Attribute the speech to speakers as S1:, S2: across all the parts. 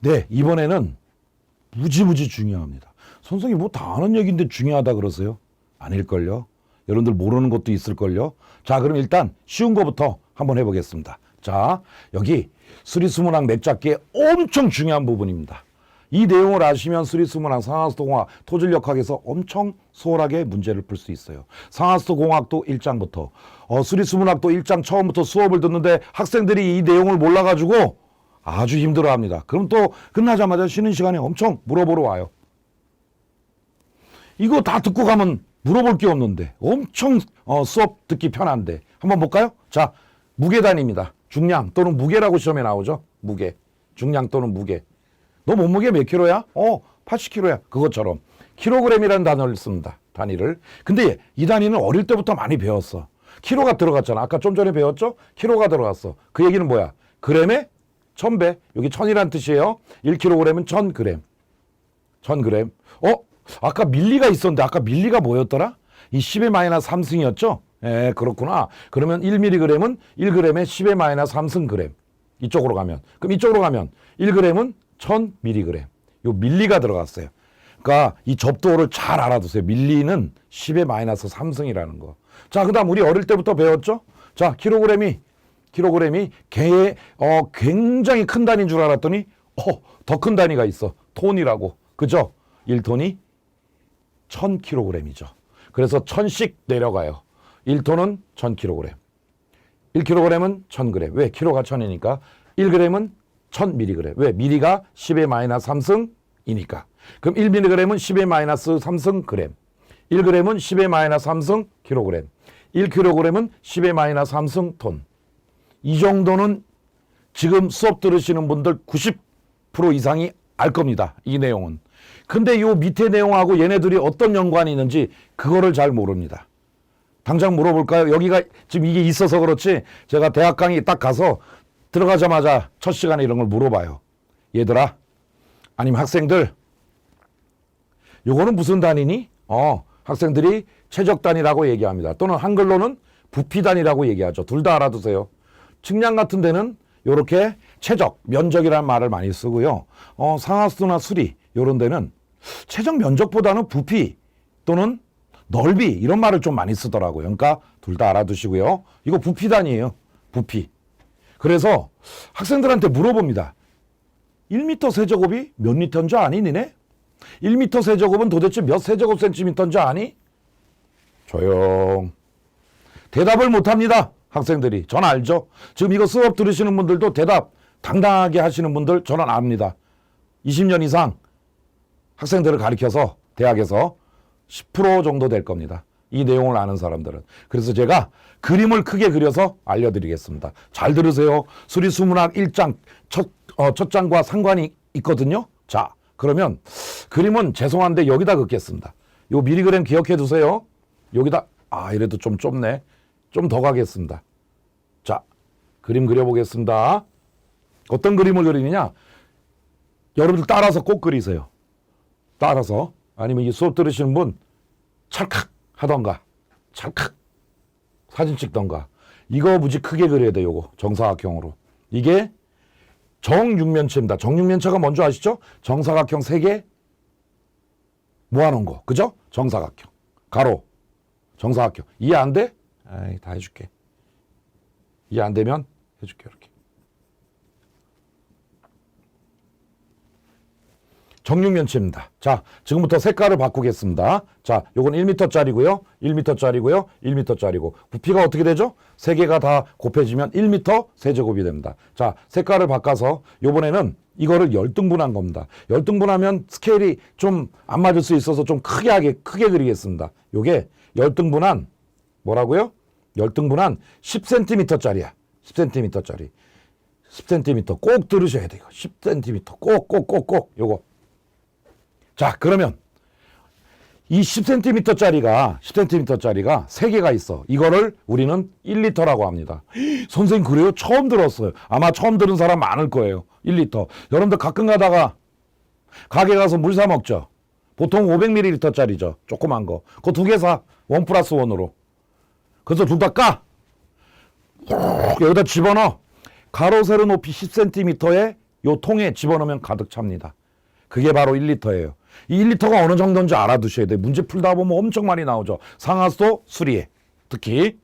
S1: 네, 이번에는 무지무지 중요합니다. 선생님 뭐 다 아는 얘기인데 중요하다 그러세요? 아닐걸요? 여러분들 모르는 것도 있을걸요? 자, 그럼 일단 쉬운 거부터 한번 해보겠습니다. 자, 여기 수리수문학 맥잡기의 엄청 중요한 부분입니다. 이 내용을 아시면 수리수문학, 상하수도 공학, 토질역학에서 엄청 수월하게 문제를 풀 수 있어요. 상하수도 공학도 1장부터, 어, 수리수문학도 1장 처음부터 수업을 듣는데 학생들이 이 내용을 몰라가지고 아주 힘들어합니다. 그럼 또 끝나자마자 쉬는 시간에 엄청 물어보러 와요. 이거 다 듣고 가면 물어볼 게 없는데 엄청 어, 수업 듣기 편한데 한번 볼까요? 자 무게단입니다. 중량 또는 무게라고 시험에 나오죠. 무게 중량 또는 무게. 너 몸무게 몇 킬로야? 어 80킬로야. 그것처럼 킬로그램이라는 단어를 씁니다. 단위를. 근데 이 단위는 어릴 때부터 많이 배웠어. 킬로가 들어갔잖아. 아까 좀 전에 배웠죠? 킬로가 들어갔어. 그 얘기는 뭐야? 그램에 천배. 여기 천이란 뜻이에요. 1kg은 1000g. 1000g. 어? 아까 밀리가 있었는데 아까 밀리가 뭐였더라? 이 10의 마이너스 3승이었죠? 예, 그렇구나. 그러면 1mg은 1g에 10의 마이너스 3승 그램. 이쪽으로 가면. 그럼 이쪽으로 가면 1g은 1000mg. 요 밀리가 들어갔어요. 그러니까 이 접도를 잘 알아두세요. 밀리는 10의 마이너스 3승이라는 거. 자, 그다음 우리 어릴 때부터 배웠죠? 자, 킬로그램이 킬로그램이 개의 어 굉장히 큰 단위인 줄 알았더니 어, 더 큰 단위가 있어. 톤이라고. 그죠? 1톤이 1000kg이죠. 그래서 1000씩 내려가요. 1톤은 1000kg. 1kg은 1000g. 왜? 키로가 1000이니까. 1g은 1000mg. 왜? 미리가 10의 마이너스 3승이니까. 그럼 1mg은 10의 마이너스 3승 그램. 1g은 10의 마이너스 3승 킬로그램. 1kg은 10의 마이너스 3승 톤. 이 정도는 지금 수업 들으시는 분들 90% 이상이 알 겁니다. 이 내용은. 근데 요 밑에 내용하고 얘네들이 어떤 연관이 있는지 그거를 잘 모릅니다. 당장 물어볼까요? 여기가 지금 이게 있어서 그렇지 제가 대학 강의 딱 가서 들어가자마자 첫 시간에 이런 걸 물어봐요. 얘들아, 아니면 학생들, 요거는 무슨 단위니? 어, 학생들이 최적 단위라고 얘기합니다. 또는 한글로는 부피 단위라고 얘기하죠. 둘 다 알아두세요. 측량 같은 데는 요렇게 최적, 면적이라는 말을 많이 쓰고요. 어, 상하수나 수리 요런 데는 최적 면적보다는 부피 또는 넓이 이런 말을 좀 많이 쓰더라고요. 그러니까 둘 다 알아두시고요. 이거 부피 단위예요. 부피. 그래서 학생들한테 물어봅니다. 1m 세제곱이 몇 리터인 줄 아니 니네? 1m 세제곱은 도대체 몇 세제곱 센티미터인 줄 아니? 조용. 대답을 못합니다. 학생들이. 전 알죠. 지금 이거 수업 들으시는 분들도 대답 당당하게 하시는 분들 저는 압니다. 20년 이상 학생들을 가르쳐서 대학에서 10% 정도 될 겁니다. 이 내용을 아는 사람들은. 그래서 제가 그림을 크게 그려서 알려드리겠습니다. 잘 들으세요. 수리수문학 1장 첫, 어, 첫 장과 상관이 있거든요. 자, 그러면 그림은 죄송한데 여기다 긋겠습니다. 요 미리 그램 기억해 두세요. 여기다, 아, 이래도 좀 좁네. 좀 더 가겠습니다. 자, 그림 그려보겠습니다. 어떤 그림을 그리느냐? 여러분들 따라서 꼭 그리세요. 따라서. 아니면 이 수업 들으시는 분 찰칵 하던가 찰칵 사진 찍던가. 이거 무지 크게 그려야 돼 요거. 정사각형으로. 이게 정육면체입니다. 정육면체가 뭔지 아시죠? 정사각형 세개 모아놓은 거. 그죠? 정사각형. 가로. 정사각형. 이해 안 돼? 아이 다 해줄게. 이해 안 되면 해줄게 이렇게 정육면체입니다. 자, 지금부터 색깔을 바꾸겠습니다. 자, 요건 1m짜리고요. 1m짜리고요. 1m짜리고. 부피가 어떻게 되죠? 세 개가 다 곱해지면 1m 세제곱이 됩니다. 자, 색깔을 바꿔서 요번에는 이거를 열등분한 겁니다. 열등분하면 스케일이 좀 안 맞을 수 있어서 좀 크게 하게 크게 그리겠습니다. 요게 열등분한 뭐라고요? 열등분한 10cm짜리야. 10cm짜리. 10cm 꼭 들으셔야 돼요. 10cm 꼭 꼭 꼭꼭 요거. 자, 그러면 이 10cm짜리가 10cm짜리가 세 개가 있어. 이거를 우리는 1리터라고 합니다. 선생님 그래요? 처음 들었어요. 아마 처음 들은 사람 많을 거예요. 1리터. 여러분들 가끔 가다가 가게 가서 물 사 먹죠. 보통 500ml짜리죠. 조그만 거. 그거 두 개 사. 원 플러스 원으로. 그래서 둘 다 까. 훅 여기다 집어넣어. 가로 세로 높이 10cm의 요 통에 집어넣으면 가득 찹니다. 그게 바로 1리터예요. 이 1리터가 어느 정도인지 알아두셔야 돼요. 문제 풀다 보면 엄청 많이 나오죠. 상하수도 수리에 특히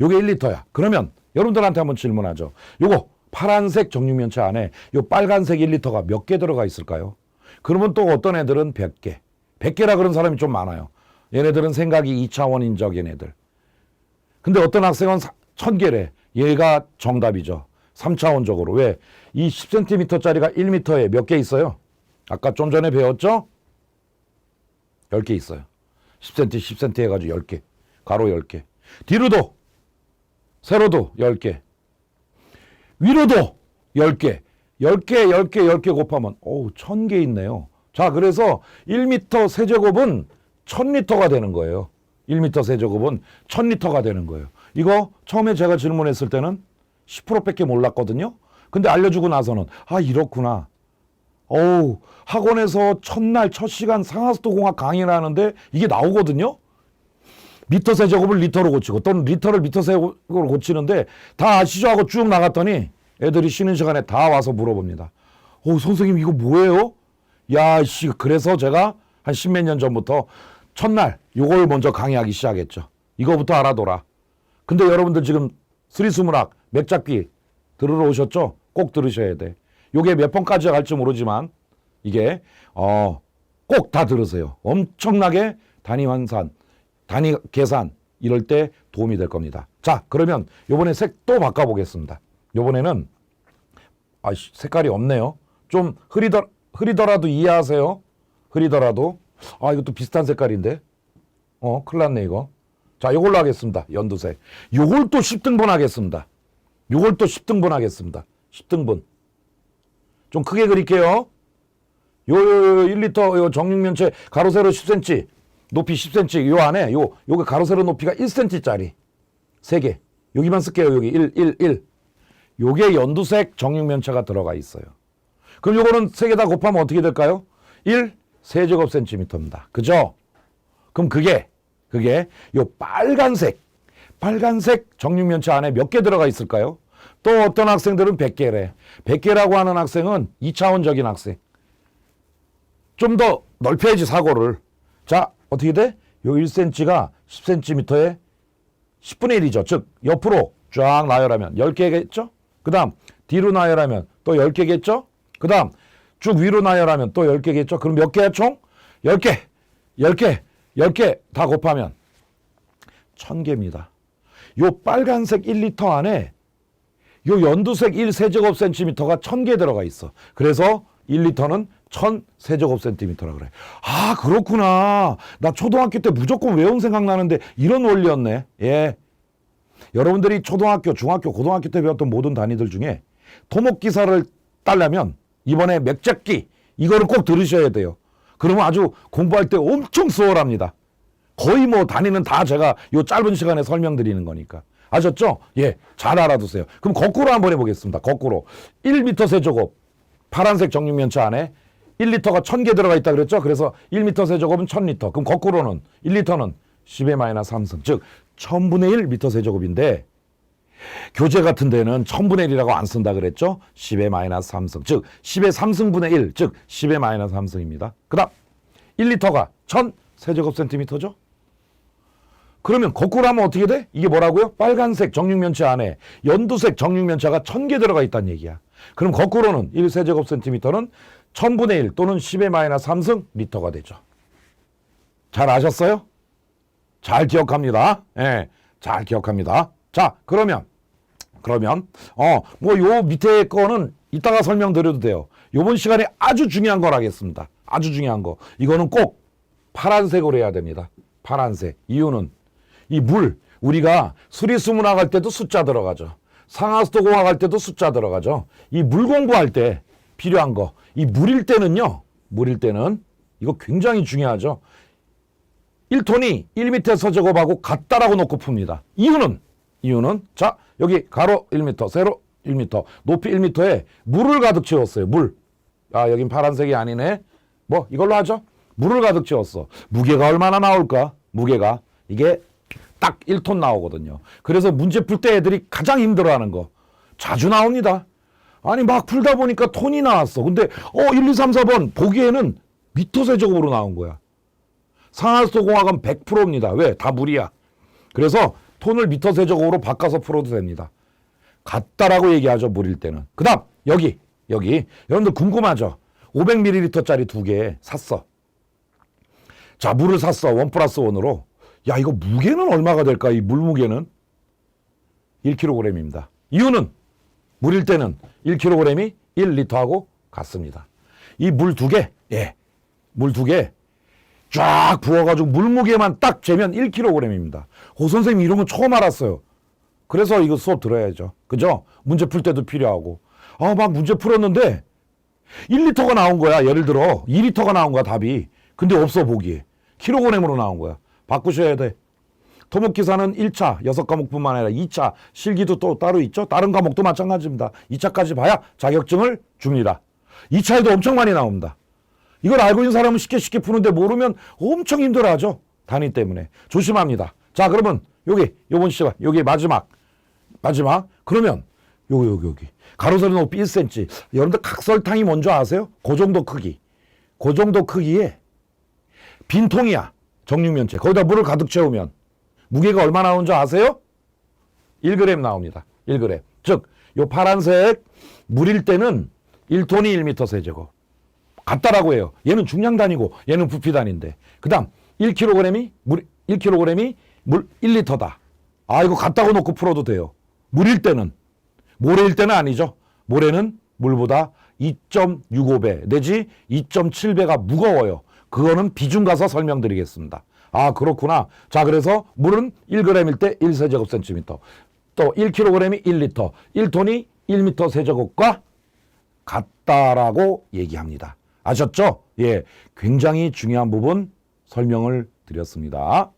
S1: 요게 1리터야. 그러면 여러분들한테 한번 질문하죠. 요거 파란색 정육면체 안에 요 빨간색 1리터가 몇 개 들어가 있을까요? 그러면 또 어떤 애들은 100개. 100개라 그런 사람이 좀 많아요. 얘네들은 생각이 2차원인 적 얘네들. 근데 어떤 학생은 1000개래. 얘가 정답이죠. 3차원적으로. 왜? 이 10cm짜리가 1m에 몇 개 있어요? 아까 좀 전에 배웠죠? 10개 있어요. 10cm, 10cm 해가지고 10개. 가로 10개. 뒤로도, 세로도 10개. 위로도 10개. 10개, 10개, 10개 곱하면, 어우, 1000개 있네요. 자, 그래서 1m 세제곱은 1000리터가 되는 거예요. 1m 세제곱은 1000리터가 되는 거예요. 이거 처음에 제가 질문했을 때는 10%밖에 몰랐거든요. 근데 알려주고 나서는, 아, 이렇구나. 어우, 학원에서 첫날, 첫 시간 상하수도 공학 강의를 하는데 이게 나오거든요? 미터 세제곱을 리터로 고치고 또는 리터를 미터 세제곱으로 고치는데 다 아시죠? 하고 쭉 나갔더니 애들이 쉬는 시간에 다 와서 물어봅니다. 어, 선생님 이거 뭐예요? 야, 씨, 그래서 제가 한 십몇 년 전부터 첫날 요걸 먼저 강의하기 시작했죠. 이거부터 알아둬라. 근데 여러분들 지금 스리수문학 맥잡기 들으러 오셨죠? 꼭 들으셔야 돼. 요게 몇 번까지 갈지 모르지만 이게 어, 꼭 다 들으세요. 엄청나게 단위 환산, 단위 계산 이럴 때 도움이 될 겁니다. 자, 그러면 요번에 색 또 바꿔 보겠습니다. 요번에는 아, 씨, 색깔이 없네요. 좀 흐리더 흐리더라도 이해하세요. 흐리더라도 아, 이것도 비슷한 색깔인데. 어, 큰일 났네 이거. 자, 요걸로 하겠습니다. 연두색. 요걸 또 10등분 하겠습니다. 요걸 또 10등분 하겠습니다. 10등분. 좀 크게 그릴게요. 요, 요, 요 1리터 요 정육면체 가로 세로 10cm, 높이 10cm 요 안에 요 요게 가로 세로 높이가 1cm짜리 세 개. 여기만 쓸게요. 여기 1 1 1. 요게 연두색 정육면체가 들어가 있어요. 그럼 요거는 세개다 곱하면 어떻게 될까요? 1 세제곱 센티미터입니다. 그죠? 그럼 그게 그게 요 빨간색 빨간색 정육면체 안에 몇 개 들어가 있을까요? 또 어떤 학생들은 100개래. 100개라고 하는 학생은 2차원적인 학생. 좀 더 넓혀야지 사고를. 자, 어떻게 돼? 요 1cm가 10cm에 10분의 1이죠. 즉, 옆으로 쫙 나열하면 10개겠죠? 그 다음, 뒤로 나열하면 또 10개겠죠? 그 다음, 쭉 위로 나열하면 또 10개겠죠? 그럼 몇 개야, 총? 10개, 10개, 10개 다 곱하면 1000개입니다. 요 빨간색 1리터 안에 요 연두색 1세제곱센티미터가 1000개 들어가 있어. 그래서 1리터는 1000세제곱센티미터라 그래. 아, 그렇구나. 나 초등학교 때 무조건 외운 생각나는데 이런 원리였네. 예. 여러분들이 초등학교, 중학교, 고등학교 때 배웠던 모든 단위들 중에 토목 기사를 따려면 이번에 맥잡기 이거를 꼭 들으셔야 돼요. 그러면 아주 공부할 때 엄청 수월합니다. 거의 뭐 단위는 다 제가 요 짧은 시간에 설명드리는 거니까. 아셨죠? 예, 잘 알아두세요. 그럼 거꾸로 한번 해보겠습니다. 거꾸로. 1m 세제곱, 파란색 정육면체 안에 1리터가 1000개 들어가 있다 그랬죠? 그래서 1m 세제곱은 1000리터. 그럼 거꾸로는 1리터는 10의 마이너스 3승. 즉, 1000분의 1 미터 세제곱인데, 교재 같은 데는 1000분의 1이라고 안 쓴다 그랬죠? 10의 마이너스 3승. 즉, 10의 3승분의 1. 즉, 10의 마이너스 3승입니다. 그 다음, 1리터가 1000 세제곱 센티미터죠? 그러면 거꾸로 하면 어떻게 돼? 이게 뭐라고요? 빨간색 정육면체 안에 연두색 정육면체가 1000개 들어가 있다는 얘기야. 그럼 거꾸로는 1세제곱 센티미터는 1000분의 1 또는 10의 마이너스 3승 리터가 되죠. 잘 아셨어요? 잘 기억합니다. 예, 잘 기억합니다. 자, 그러면, 그러면, 어, 뭐 요 밑에 거는 이따가 설명드려도 돼요. 요번 시간에 아주 중요한 걸 하겠습니다. 아주 중요한 거. 이거는 꼭 파란색으로 해야 됩니다. 파란색. 이유는 이 물, 우리가 수리수문학 할 때도 숫자 들어가죠. 상하수도 공학 할 때도 숫자 들어가죠. 이 물 공부할 때 필요한 거. 이 물일 때는요, 물일 때는 이거 굉장히 중요하죠. 1톤이 1m 서제곱하고 같다라고 놓고 풉니다. 이유는, 이유는, 자, 여기 가로 1m, 세로 1m, 높이 1m에 물을 가득 채웠어요. 물. 아, 여긴 파란색이 아니네. 뭐, 이걸로 하죠. 물을 가득 채웠어. 무게가 얼마나 나올까? 무게가. 이게 딱 1톤 나오거든요. 그래서 문제 풀 때 애들이 가장 힘들어하는 거 자주 나옵니다. 아니 막 풀다 보니까 톤이 나왔어. 근데 어 1, 2, 3, 4번 보기에는 미터 세제곱으로 나온 거야. 상하수도공학은 100%입니다. 왜? 다 물이야. 그래서 톤을 미터 세제곱으로 바꿔서 풀어도 됩니다. 같다라고 얘기하죠. 물일 때는. 그 다음 여기 여기 여러분들 궁금하죠? 500ml짜리 두 개 샀어. 자 물을 샀어. 원 플러스 원으로. 야 이거 무게는 얼마가 될까? 이 물 무게는 1kg입니다. 이유는 물일 때는 1kg이 1리터하고 같습니다. 이 물 두 개, 예, 물 두 개 쫙 부어가지고 물 무게만 딱 재면 1kg입니다. 호 선생님 이런 거 처음 알았어요. 그래서 이거 수업 들어야죠. 그죠? 문제 풀 때도 필요하고. 아, 막 문제 풀었는데 1리터가 나온 거야. 예를 들어 2리터가 나온 거야, 답이. 근데 없어 보기에. 킬로그램으로 나온 거야. 바꾸셔야 돼. 토목기사는 1차 여섯 과목뿐만 아니라 2차 실기도 또 따로 있죠. 다른 과목도 마찬가지입니다. 2차까지 봐야 자격증을 줍니다. 2차에도 엄청 많이 나옵니다. 이걸 알고 있는 사람은 쉽게 쉽게 푸는데 모르면 엄청 힘들어하죠. 단위 때문에. 조심합니다. 자, 그러면 여기 요번 시간 여기 마지막 마지막 그러면 요기 여기 여기 가로세로 높이 1cm. 여러분들 각설탕이 뭔지 아세요? 그 정도 크기. 그 정도 크기에 빈통이야. 정육면체. 거기다 물을 가득 채우면 무게가 얼마 나오는 줄 아세요? 1g 나옵니다. 1g. 즉, 요 파란색 물일 때는 1톤이 1m 세제곱. 같다라고 해요. 얘는 중량 단위고 얘는 부피 단위인데. 그다음 1kg이 물 1kg이 물 1리터다. 아, 이거 같다고 놓고 풀어도 돼요. 물일 때는 모래일 때는 아니죠. 모래는 물보다 2.65배 내지 2.7배가 무거워요. 그거는 비중 가서 설명드리겠습니다. 아, 그렇구나. 자, 그래서 물은 1g일 때 1세제곱센티미터. 또 1kg이 1리터. 1톤이 1m 세제곱과 같다라고 얘기합니다. 아셨죠? 예. 굉장히 중요한 부분 설명을 드렸습니다.